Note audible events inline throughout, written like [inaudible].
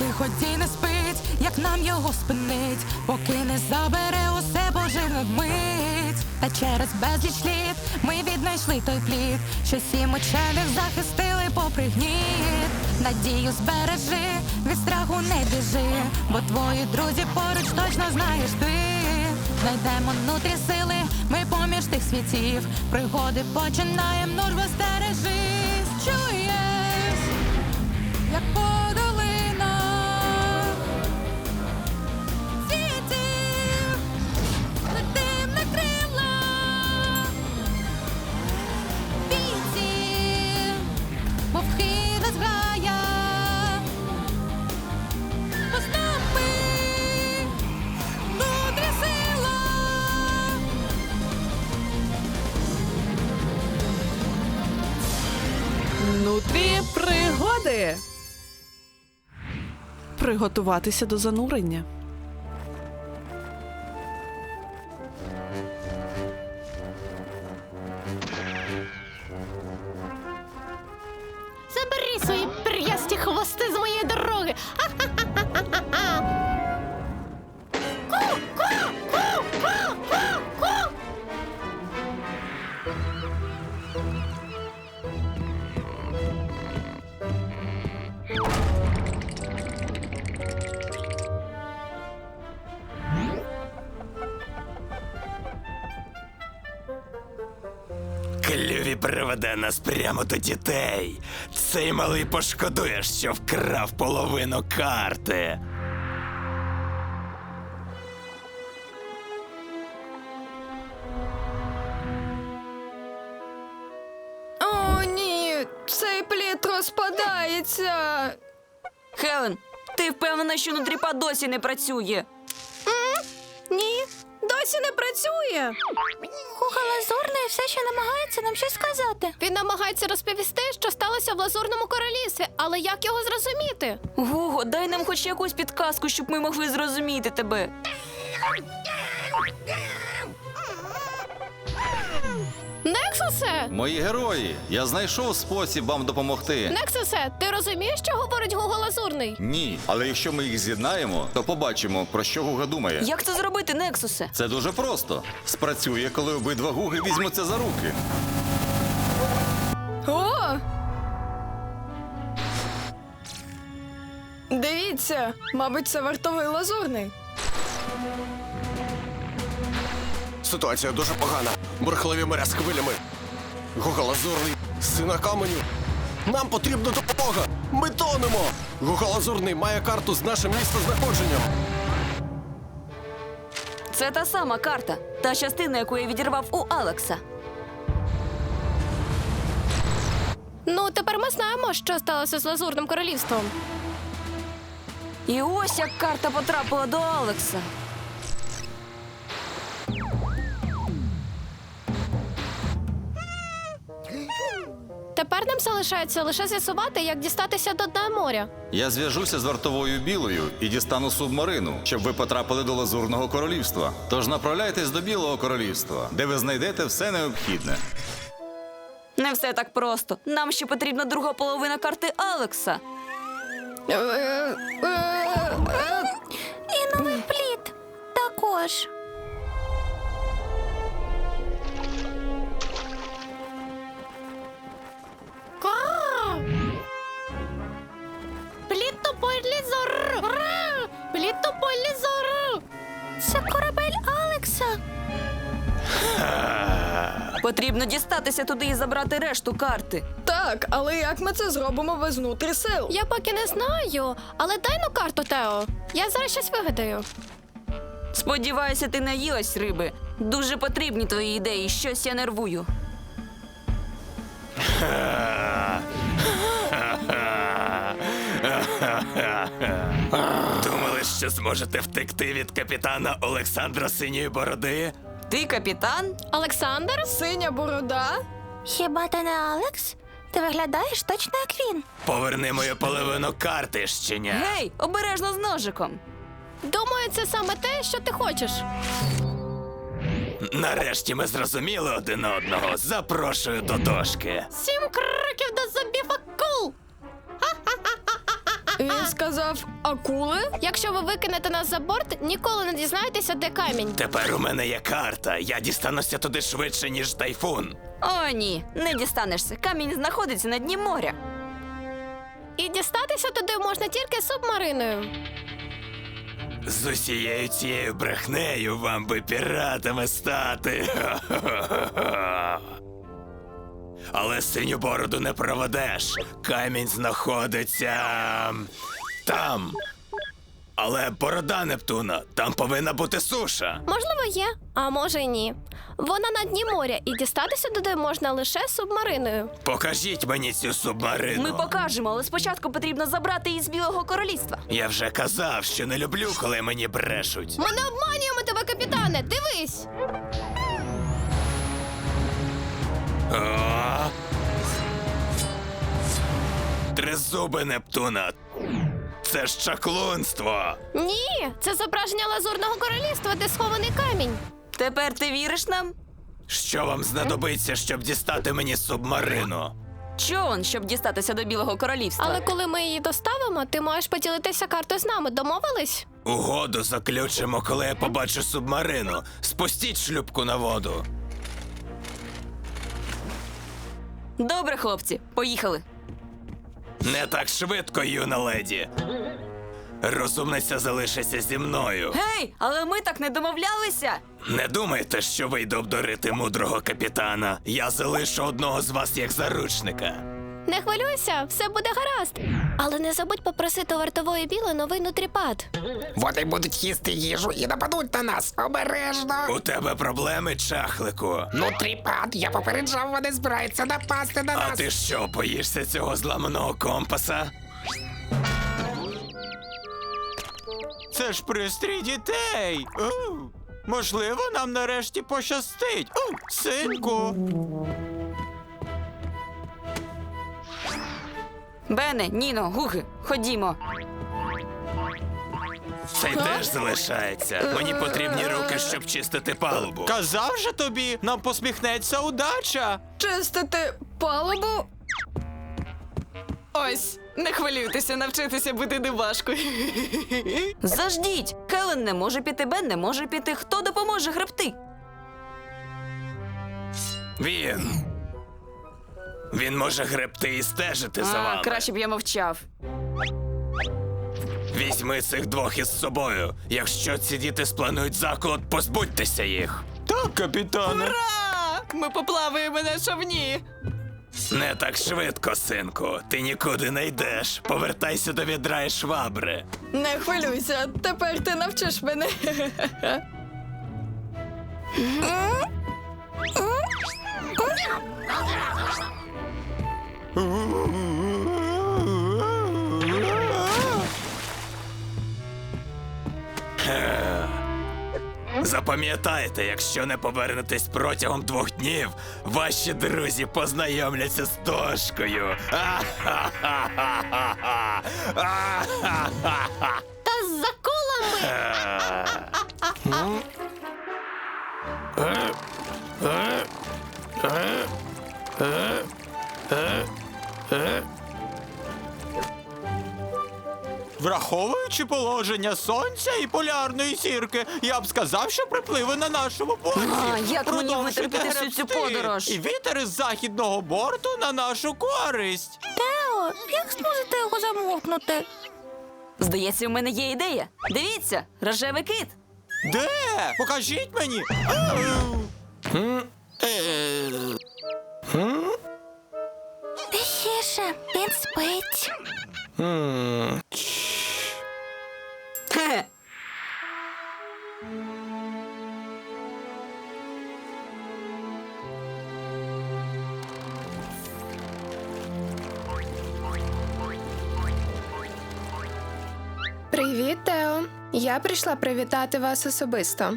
Лиходій не спить, як нам його спинить, поки не забере усе божевне вмить. Та через безліч літ ми віднайшли той плід, що сім учених захистили попри гніт. Надію збережи, від страху не біжи, бо твої друзі поруч точно знаєш ти. Знайдемо внутрі сили, ми поміж тих світів. Пригоди починаєм, нужбо стережись, чуєш, як по Приготуватися до занурення. Приведе нас прямо до дітей. Цей малий пошкодує, що вкрав половину карти. О, ні, цей плід розпадається. Хелен, ти впевнена, що нутріпа досі не працює? Досі не працює. Куха Лазурний все ще намагається нам щось сказати. Він намагається розповісти, що сталося в лазурному королівстві, але як його зрозуміти? Гуго, дай нам хоч якусь підказку, щоб ми могли зрозуміти тебе. Нексусе! Мої герої, я знайшов спосіб вам допомогти. Нексусе, ти розумієш, що говорить Гуго Лазурний? Ні, але якщо ми їх з'єднаємо, то побачимо, про що Гуга думає. Як це зробити, Нексусе? Це дуже просто. Спрацює, коли обидва гуги візьмуться за руки. О! Дивіться, мабуть, це вартовий лазурний. Ситуація дуже погана. Бурхливі моря з хвилями. Гуга Лазурний, сина каменю. Нам потрібна допомога. Ми тонемо. Гугалазурний має карту з нашим містознаходженням. Це та сама карта, та частина, яку я відірвав у Алекса. Ну, тепер ми знаємо, що сталося з Лазурним королівством. І ось як карта потрапила до Алекса. Тепер нам залишається лише з'ясувати, як дістатися до дна моря. Я зв'яжуся з вартовою білою і дістану субмарину, щоб ви потрапили до Лазурного королівства. Тож направляйтесь до Білого королівства, де ви знайдете все необхідне. Не все так просто. Нам ще потрібна друга половина карти Алекса. Е, е, е, І новий плід також. Плід Тополізор! Це корабель Алекса. Потрібно дістатися туди і забрати решту карти. Так, але як ми це зробимо без сил? Я поки не знаю, але дай ну карту, Тео. Я зараз щось вигадаю. Сподіваюся, ти не їлась риби. Дуже потрібні твої ідеї, щось я нервую. [laughs] Думали, що зможете втекти від капітана Олександра Синьої Бороди? Ти капітан? Олександр? Синя борода? Хіба ти не Алекс? Ти виглядаєш точно як він. Поверни мою половину карти, щеня. Гей, обережно з ножиком. Думаю, це саме те, що ти хочеш. Нарешті ми зрозуміли один одного. Запрошую до дошки. Сім кроків до зубів акул. Він сказав акули? Якщо ви викинете нас за борт, ніколи не дізнаєтеся, де камінь. Тепер у мене є карта. Я дістануся туди швидше, ніж тайфун. О, ні, не дістанешся. Камінь знаходиться на дні моря. І дістатися туди можна тільки субмариною. З усією цією брехнею вам би піратами стати. [laughs] Але синю бороду не проведеш. Камінь знаходиться там. Але борода Нептуна, там повинна бути суша. Можливо, є, а може й ні. Вона на дні моря, і дістатися туди можна лише субмариною. Покажіть мені цю субмарину. Ми покажемо, але спочатку потрібно забрати її з білого королівства. Я вже казав, що не люблю, коли мені брешуть. Ми не обманюємо тебе, капітане. Дивись. О! Тризуби Нептуна. Це ж чаклунство. Ні, це зображення лазурного королівства, де схований камінь. Тепер ти віриш нам? Що вам знадобиться, щоб дістати мені субмарину? Човен, щоб дістатися до білого королівства. Але коли ми її доставимо, ти маєш поділитися картою з нами. Домовились? Угоду заключимо, коли я побачу субмарину. Спустіть шлюпку на воду. Добре, хлопці, поїхали. Не так швидко, юна леді. Розумниця залишиться зі мною. Гей, але ми так не домовлялися. Не думайте, що вийду обдурити мудрого капітана. Я залишу одного з вас як заручника. Не хвилюйся, все буде гаразд. Але не забудь попросити у вартової білої новий нутріпад. Вони будуть їсти їжу і нападуть на нас. Обережно. У тебе проблеми, чахлику. Ну, тріпад, я попереджав, вони збираються напасти на А нас. ти що, боїшся цього зламаного компаса? Це ж пристрій дітей. У, можливо, нам нарешті пощастить. У, синку. Бене, Ніно, Гуги, ходімо. Цей теж залишається. Мені потрібні руки, щоб чистити палубу. Казав же тобі, нам посміхнеться удача. Чистити палубу? Ось, не хвилюйтеся, навчитися бути неважко. [laughs] Заждіть! Келен не може піти, Бен не може піти. Хто допоможе гребти? Він. Він може гребти і стежити за вами. Краще б я мовчав. Візьми цих двох із собою. Якщо ці діти спланують заклад, позбудьтеся їх. Так, капітане. Ура! Ми поплаваємо на човні. Не так швидко, синку. Ти нікуди не йдеш. Повертайся до відра і швабри. Не хвилюйся, тепер ти навчиш мене. Запам'ятайте, якщо не повернетесь протягом двох днів, ваші друзі познайомляться з дошкою. Та з заколами! Враховуючи положення сонця і полярної зірки, я б сказав, що припливи на нашому борті. А, як мені Продовжуйте витерпіти всю цю гребсти. подорож? І вітер із західного борту на нашу користь. Тео, як зможете його замовкнути? Здається, у мене є ідея. Дивіться, рожевий кит. Де? Покажіть мені. Ау. Інакше він спить. Привіт, Тео. Я прийшла привітати вас особисто.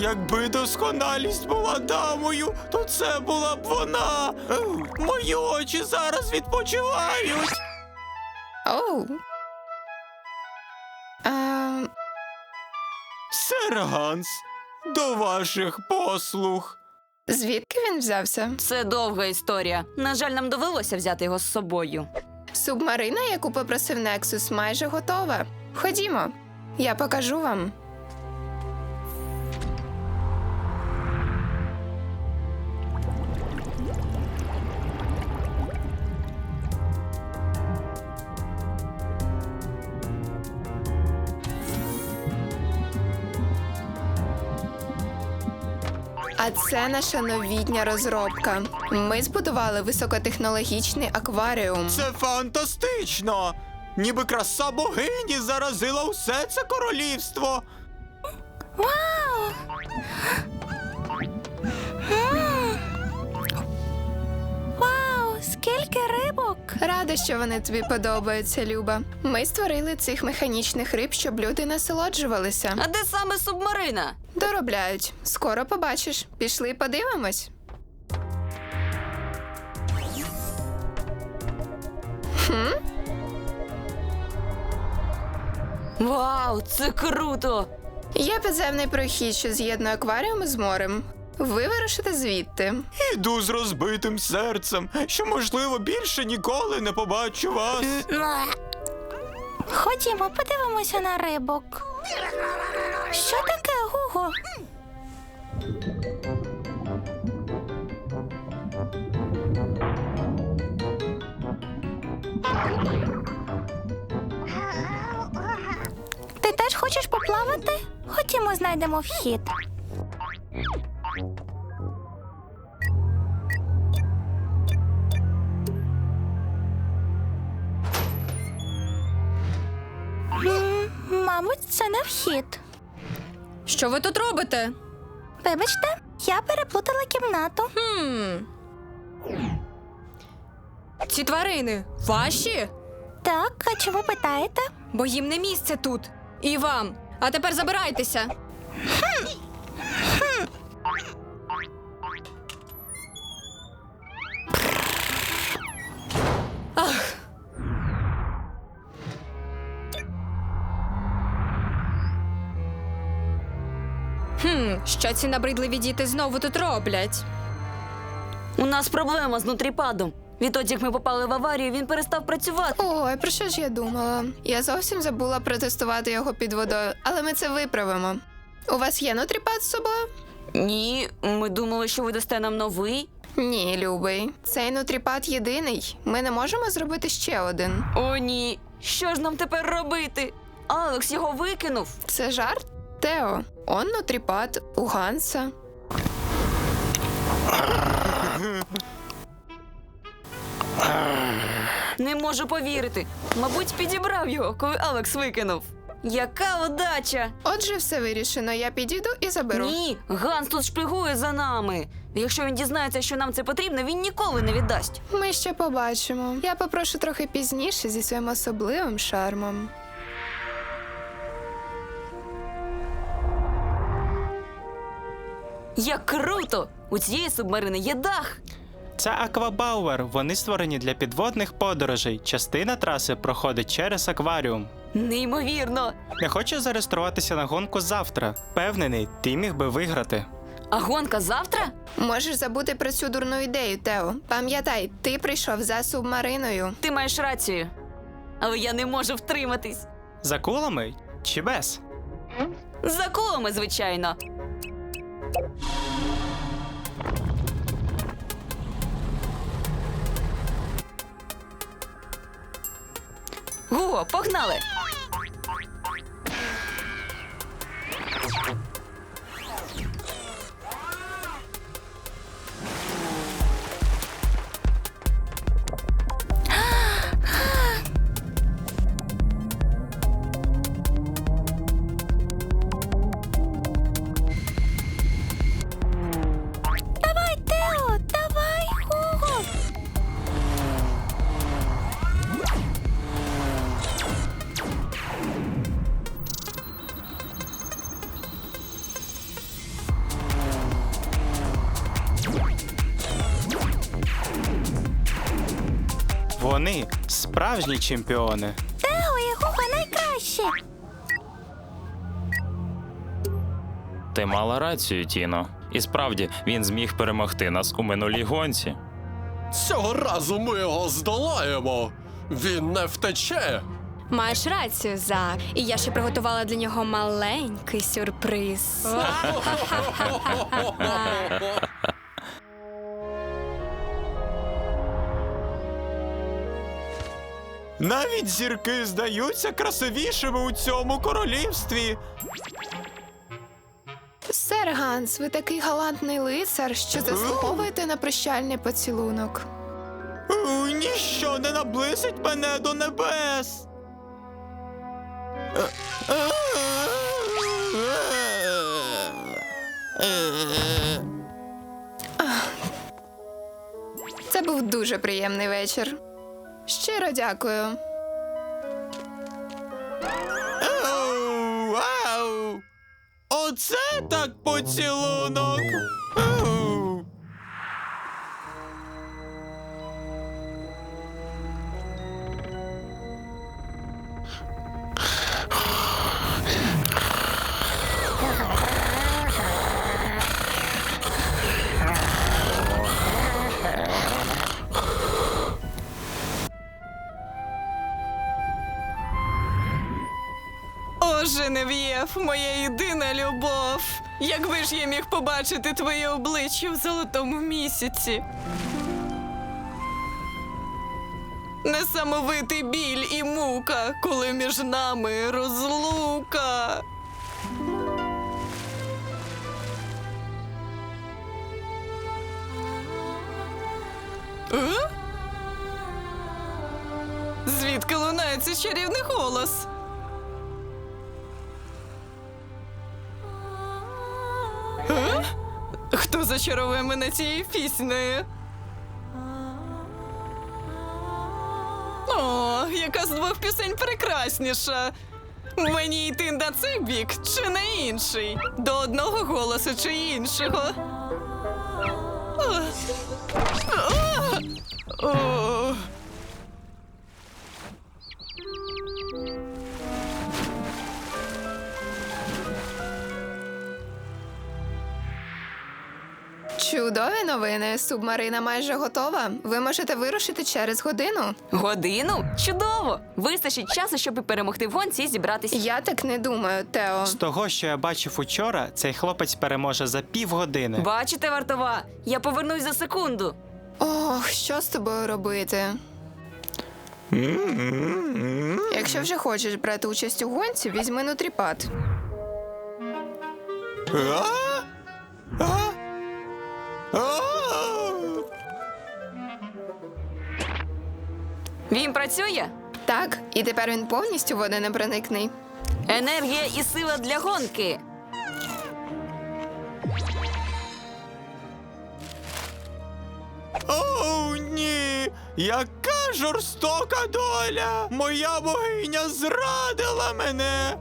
Якби досконалість була дамою, то це була б вона. Мої очі зараз відпочивають. Оу. А, Сер Ганс, до ваших послуг. звідки він взявся? Це довга історія. На жаль, нам довелося взяти його з собою. Субмарина, яку попросив Нексус, майже готова. Ходімо, я покажу вам. А це наша новітня розробка. Ми збудували високотехнологічний акваріум. Це фантастично! Ніби краса богині заразила усе це королівство. Вау! М! Вау, скільки рибок! Рада, що вони тобі подобаються, Люба. Ми створили цих механічних риб, щоб люди насолоджувалися. А де саме субмарина? Доробляють. Скоро побачиш. Пішли подивимось. Вау, це круто! Є підземний прохід, що з'єднує акваріум з морем. Ви вирушите звідти. Іду з розбитим серцем, що, можливо, більше ніколи не побачу вас. Ходімо, подивимося на рибок. Що таке, Гуго? Ти теж хочеш поплавати? Ходімо, знайдемо вхід. Мабуть, це не вхід. Що ви тут робите? Вибачте, я переплутала кімнату. Хм. Ці тварини ваші? Так, а чому питаєте? Бо їм не місце тут. І вам. А тепер забирайтеся. Хм, що ці набридливі діти знову тут роблять? У нас проблема з нутріпадом. Відтоді, як ми попали в аварію, він перестав працювати. Ой, про що ж я думала? Я зовсім забула протестувати його під водою, але ми це виправимо. У вас є нутріпад з собою? Ні, ми думали, що ви дасте нам новий. Ні, любий. Цей нутріпад єдиний. Ми не можемо зробити ще один. О, ні. Що ж нам тепер робити? Алекс його викинув. Це жарт? Тео, он нутріпад у Ганса. Не можу повірити. Мабуть, підібрав його, коли Алекс викинув. Яка удача! Отже, все вирішено. Я підійду і заберу. Ні, Ганс тут шпигує за нами. Якщо він дізнається, що нам це потрібно, він ніколи не віддасть. Ми ще побачимо. Я попрошу трохи пізніше зі своїм особливим шармом. Як круто! У цієї субмарини є дах. Це Аквабауер. Вони створені для підводних подорожей. Частина траси проходить через акваріум. Неймовірно. Не хочу зареєструватися на гонку завтра. Впевнений, ти міг би виграти. А гонка завтра? Можеш забути про цю дурну ідею, Тео. Пам'ятай, ти прийшов за субмариною. Ти маєш рацію. Але я не можу втриматись. За кулами чи без? За колами, звичайно. Гуго, погнали! Справжні чемпіони. Тео і Гуга найкраще. Ти мала рацію, Тіно. І справді він зміг перемогти нас у минулій гонці. Цього разу ми його здолаємо. Він не втече. Маєш рацію, Зак. І я ще приготувала для нього маленький сюрприз. [laughs] Навіть зірки здаються красивішими у цьому королівстві. Сер Ганс, ви такий галантний лицар, що заслуговуєте на прощальний поцілунок. У, Ніщо не наблизить мене до небес. Це був дуже приємний вечір. Щиро дякую. Оу, Вау! Оце так поцілунок. Женев'єв, моя єдина любов. Якби ж я міг побачити твоє обличчя в золотому місяці. Несамовитий біль і мука, коли між нами розлука. Е? Звідки лунає цей чарівний голос? Хто зачаровує мене цією піснею? О, яка з двох пісень прекрасніша. Мені йти на цей бік чи на інший? До одного голосу чи іншого? Чудові новини. Субмарина майже готова. Ви можете вирушити через годину. Годину? Чудово! Вистачить часу, щоб і перемогти в гонці і зібратися. Я так не думаю, Тео. З того, що я бачив учора, цей хлопець переможе за півгодини. Бачите, вартова? Я повернусь за секунду. Ох, що з тобою робити? Якщо вже хочеш брати участь у гонці, візьми нутріпад. А? А? Він працює? Так, і тепер він повністю водонепроникний. Енергія і сила для гонки. О, ні! Яка жорстока доля! Моя богиня зрадила мене!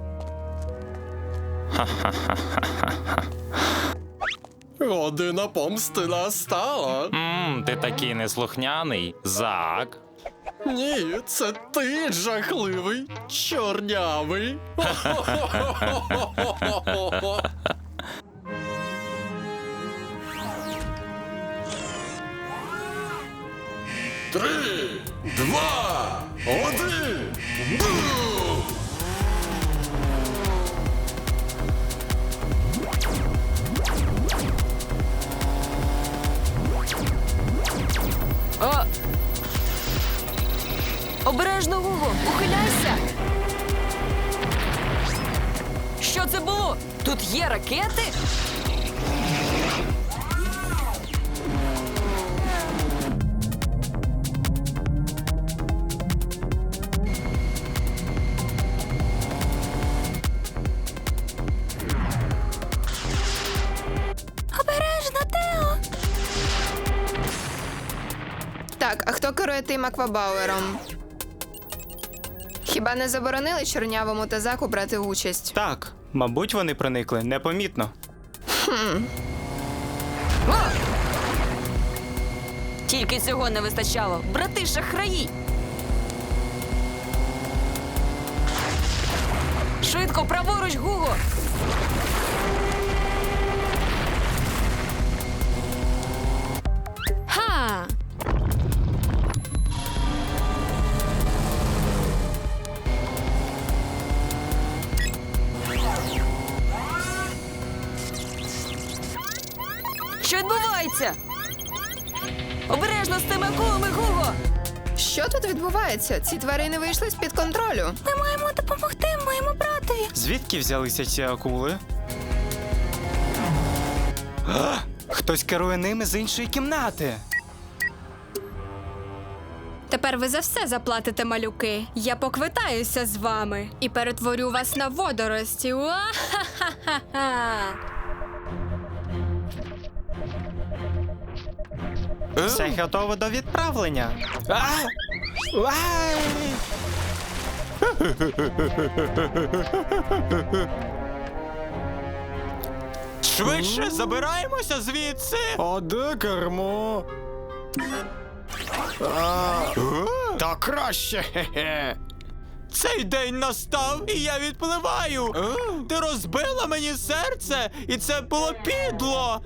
Година помсти настала. Мм, ти такий неслухняний. Зак. Ні, це ти жахливий, чорнявий. Три, два, один. бум! Ракети? Обережно, Тео. Так, а хто керує тим аквабауером? Хіба не заборонили чорнявому та заку брати участь? Так, Мабуть, вони проникли непомітно. Хм. О! Тільки цього не вистачало. Брати шахраї. Швидко праворуч, Гуго. Ха! З тими акулами, Гуго! Що тут відбувається? Ці тварини вийшли з-під контролю. Ми маємо допомогти моєму братові. Звідки взялися ці акули? А! Хтось керує ними з іншої кімнати. Тепер ви за все заплатите малюки. Я поквитаюся з вами і перетворю вас на водорості. Уа-ха-ха-ха! Все готово до відправлення. А! Ай! Швидше забираємося звідси. А де кермо? Та краще. хе-хе. Цей день настав, і я відпливаю. Ти розбила мені серце, і це було підло.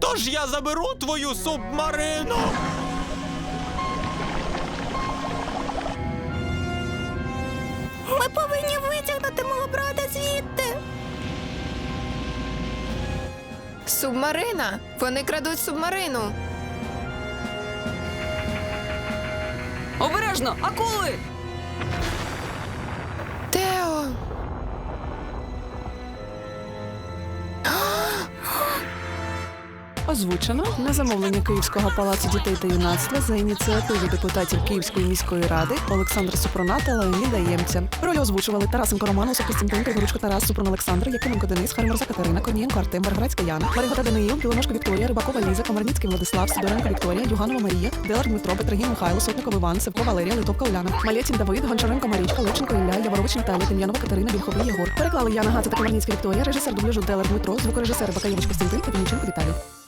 Тож я заберу твою субмарину. Ми повинні витягнути мого брата звідти. Субмарина. Вони крадуть субмарину. Обережно, акули! Тео. Озвучено на замовлення Київського палацу дітей та юнацтва за ініціативи депутатів Київської міської ради Олександра Супруна та Леоніда Ємця. Ролі озвучували Тарасенко Роман, Костянтин, Григоручко Тарас, Супрун Олександр, Якименко Денис, Хариморза Катерина, Корнієнко Артем, Берграцька Яна, Варігота Даниїл, Білоножко Вікторія, Рибакова Ліза, Комарницький Владислав, Сидоренко Вікторія, Юганова Марія, Делар Дмитро, Петрогін Михайло, Сотников Іван, Севко Валерія, Литовка Уляна, Малєтін Давид, Гончаренко Марічка, Левченко Ілля, Яворович Наталія, Дем'янова Катерина, Вільховий Єгор. Переклали Яна Гаця та Комарницька Вікторія, режисер дубляжу Делар Дмитро, звукорежисер Бакаєвич Костянтин, Кабініченко Віталій.